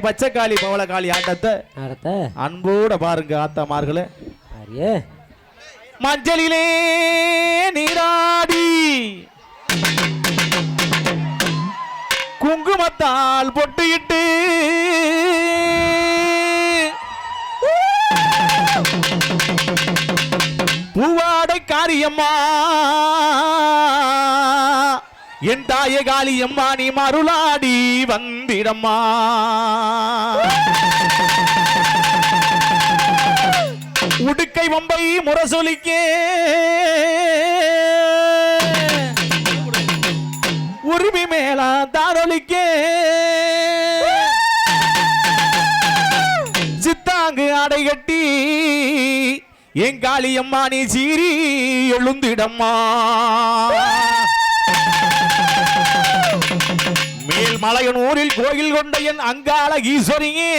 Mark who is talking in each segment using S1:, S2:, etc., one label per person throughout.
S1: பச்சைக்காளி பவளக்காளி ஆட்டத்தை
S2: நடத்த
S1: அன்போட பாருங்க ஆத்தாமார்களே.
S2: அரிய
S1: மஞ்சளிலே நீராடி குங்குமத்தால் பொட்டியிட்டு பூவாடை காரியம்மா என் தாய காளி அம்மா நீ மருளாடி வந்திடம்மா உடுக்கை வம்பை முரசொலிக்கே. உரிமை மேலா தாரொலிக்கே. சித்தாங்கு அடைகட்டி என் காளியம்மா நீ சீரி எழுந்திடம்மா. மலையனூரில் கோயில் கொண்ட என் அங்காள ஈஸ்வரியே.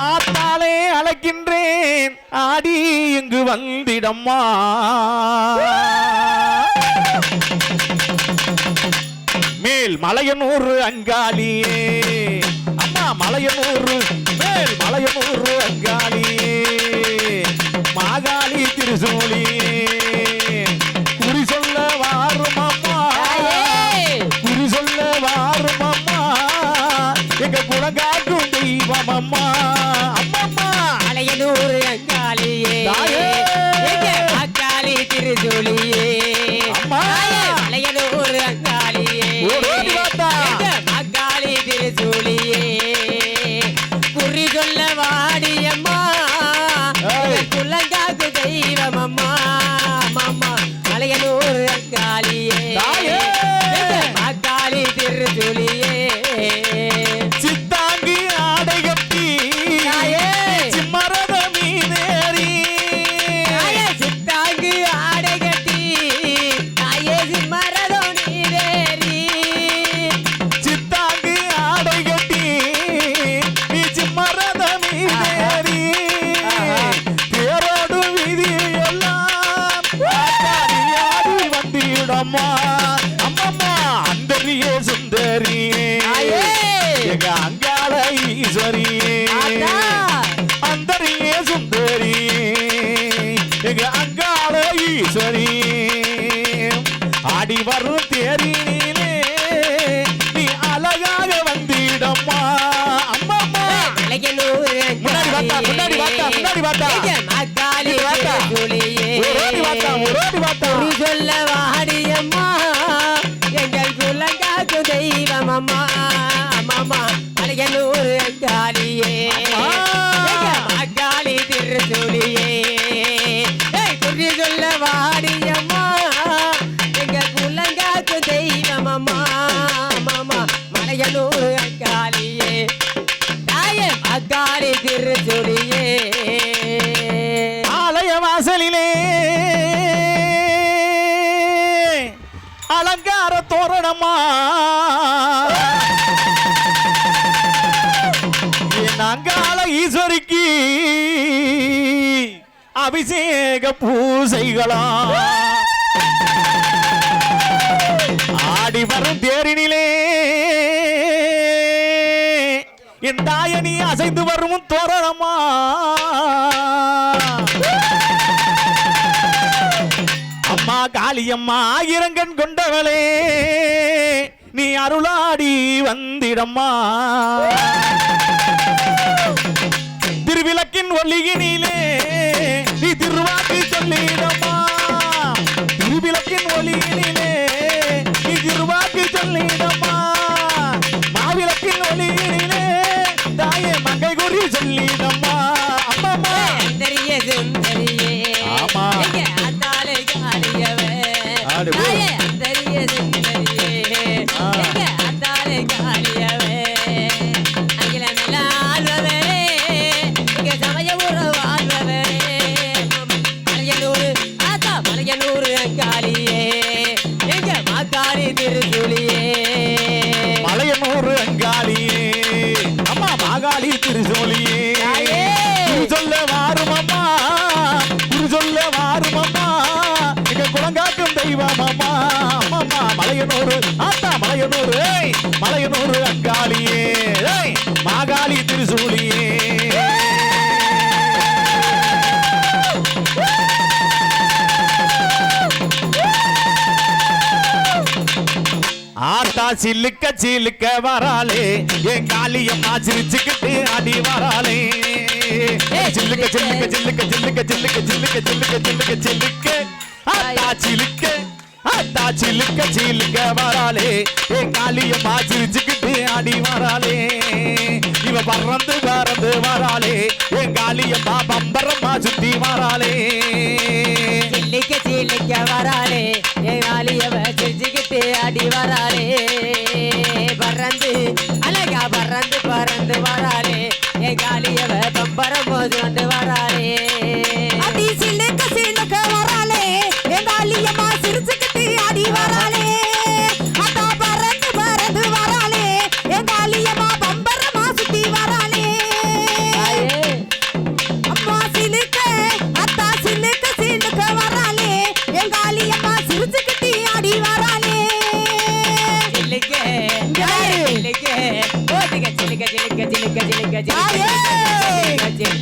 S1: ஆத்தாலே அழைக்கின்றேன். ஆடி இங்கு வந்திடம்மா. மேல் மலையனூர் அங்காளியே. அம்மா மலையனூர் மேல் மலையனூர் அங்காளியே. மாகாளி திருசோழியே amar. ಈಶ್ವರಿಯೇ ஈஸ்வரிக்கு அபிஷேக பூசைகளா. ஆடி வரும் தேரினிலே. என் தாயனி அசைந்து வரும் தோரணமா அம்மா காளியம்மா ஆயிரங்கண் கொண்டவளே நீ அருளாடி வந்திடம்மா. திருவிளக்கின் ஒளியினிலே நீ திருவாக்கு சொல்லிட. மாகாளி திருசோலியே சொல்ல வாருமம்மா
S2: குரு சொல்ல
S1: வாருமம்மா
S2: எங்க குளங்காக்கும் தெய்வம் அம்மா அம்மா
S1: மலையனூர். ஆத்தா மலையனூர். சில்லுக்க சில்லுக்க வராளே. என் காளியம்மா சிரிச்சுக்கிட்டு அடி வராளே. சில்லுக்க சில்லுக்க சில்லுக்க சில்லுக்க சில்லுக்க சில்லுக்க சில்லுக்க சில்லுக்க சில்லுக்க ஆத்தா சிலுக்க. ஆத்தா சில்லுக்க சில்லுக்க வராளே. என் காளியம்மா சிரிச்சுக்கிட்டு அடி வராளே. இவ பறந்து பறந்து வராளே. என் காளியம்மா பம்பரம்மா சுத்தி வராளே.
S2: சில்லிக்க சில்லிக்க வராளே. என் ஆலியவ சிரிச்சுக்கிட்டு அடி வராளே பறந்து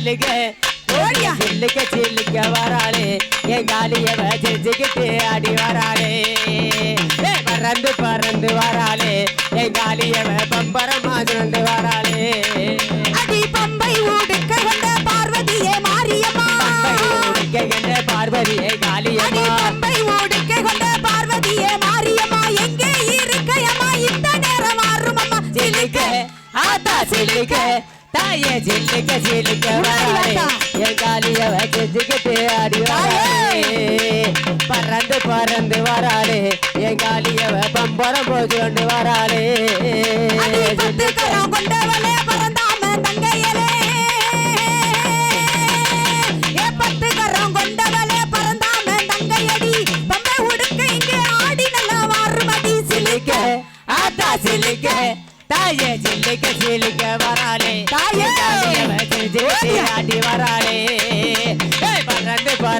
S3: ஓடியா.
S2: சில்லிக்க சில்லிக்க வராளே. என் காலியவ சிரிச்சுக்கிட்டு அடி வராளே. பறந்து பறந்து வராளே. என் காலியவ பம்பரமா சுரந்து வராளே.
S3: அடி பம்பை ஊடுக்க வந்த பார்வதியே மாரியம்மா.
S2: பம்பை பார்வதியை காளியம்மா
S3: பம்பை ஊடுக்க கொண்ட பார்வதியே மாரியம்மா. எங்கே இருக்கையம்மா? இந்த நேரம் மாறுமம்மா
S2: சிலுக்க ஆத்தா சிலுக்க தாயே சிலுக்க சிலுக்க வராளே. என் காலியவ செஞ்சுக்கிட்டு ஆடி வராளே பறந்து பறந்து வராளே. என் காலியவ பம்பரம் போது கொண்டு வராளே.
S3: அடி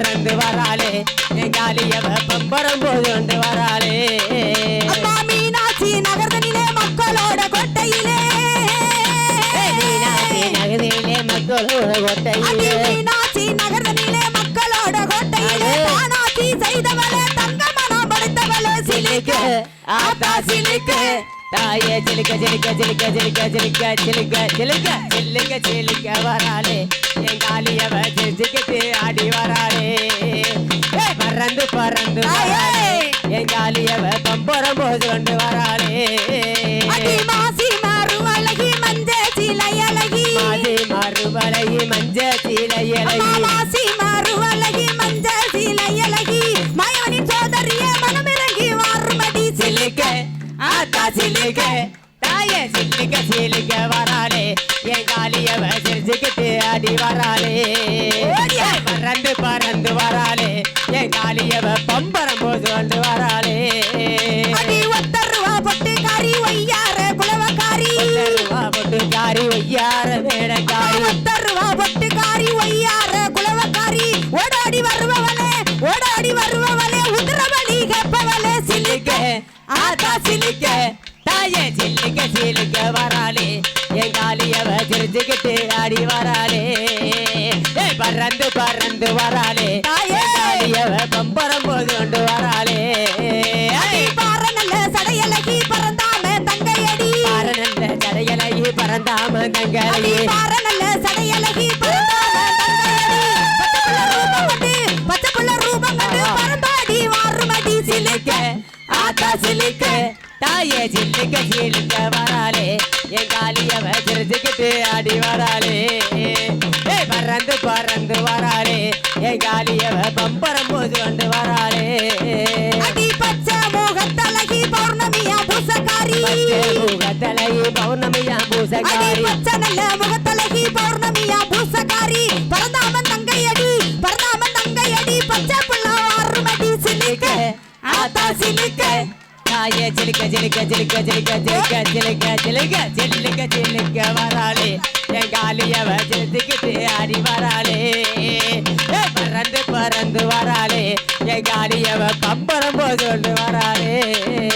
S2: பறந்து வராளே. என் காலியவ பம்பரம் போது கொண்டு வராளே.
S3: மீனாட்சி நகர்தனிலே மக்களோட கொட்டையிலே.
S2: மீனாட்சி நகரிலே மக்களோட கொட்டையிலே.
S3: மீனாட்சி நகர்தனிலே மக்களோட கோட்டையிலே.
S2: அது.
S3: தானாட்சி செய்தவளே தங்க மனம் படைத்தவளே
S2: சிலுக்க. ஆத்தா சிலுக்க. தாயே சிலுக்க சிலுக்க சிலுக்க சிலுக்க சிலுக்க சிலுக்க சிலுக்க சிலுக்க சிலுக்க வராளே. என் காலியவ சிரிச்சுக்கிட்டு ஆடி வராளே. பறந்து பறந்து என் காலியவ பம்பரம் போது கொண்டு வராளே. சில்லுக தாய சில்லுக சில்லுக வராளே. என் காலியவ சிரிச்சுக்கிட்டு அடி வராளே. பறந்து பறந்து வராளே. என் காலியவ பம்பரம் போது வந்து வராளே.
S3: பொட்டுக்காரி ஒய்யார மேடக்காரி. ஏன் சில்லுக்க
S2: சிலுக்க வராளே. என் காலியவ தெரிஞ்சுக்கிட்டு அடி வராளே. ஏன் பறந்து பறந்து வராளே. என் காலியவ பம்பரம் போது கொண்டு வராளே
S3: பறந்தாம தங்கையடி.
S2: பறநல்ல சடையலகி பறந்தாம
S3: தங்கையடி. பறநல்ல சடையலகி பறந்தாம
S2: சிலுக்க சிலுக்க வராளே என் காலியவ சிரிச்சுக்கிட்டு ஆடி வராளே. பறந்து பறந்து வராளே என் காலியவ பம்பரம் போது கொண்டு வராளே.
S3: அடி பச்சை பௌர்ணமியா பூசக்காரி
S2: பச்சை முகத்தலையி பௌர்ணமியா
S3: அடி
S2: பூசக்காரி
S3: பச்சை நல்ல முகத்தழகி
S2: ஜிலிக்க ஜிலிக்க ஜிலிக்க ஜிலிக்க ஜிலிக்க ஜிலிக்க ஜிலிக்க வராளே. என் காலியவ ஜெதிக்கிட்டு ஆடி வராளே பறந்து பறந்து வராளே. என் காலியவ பம்பரம் போது வராளே.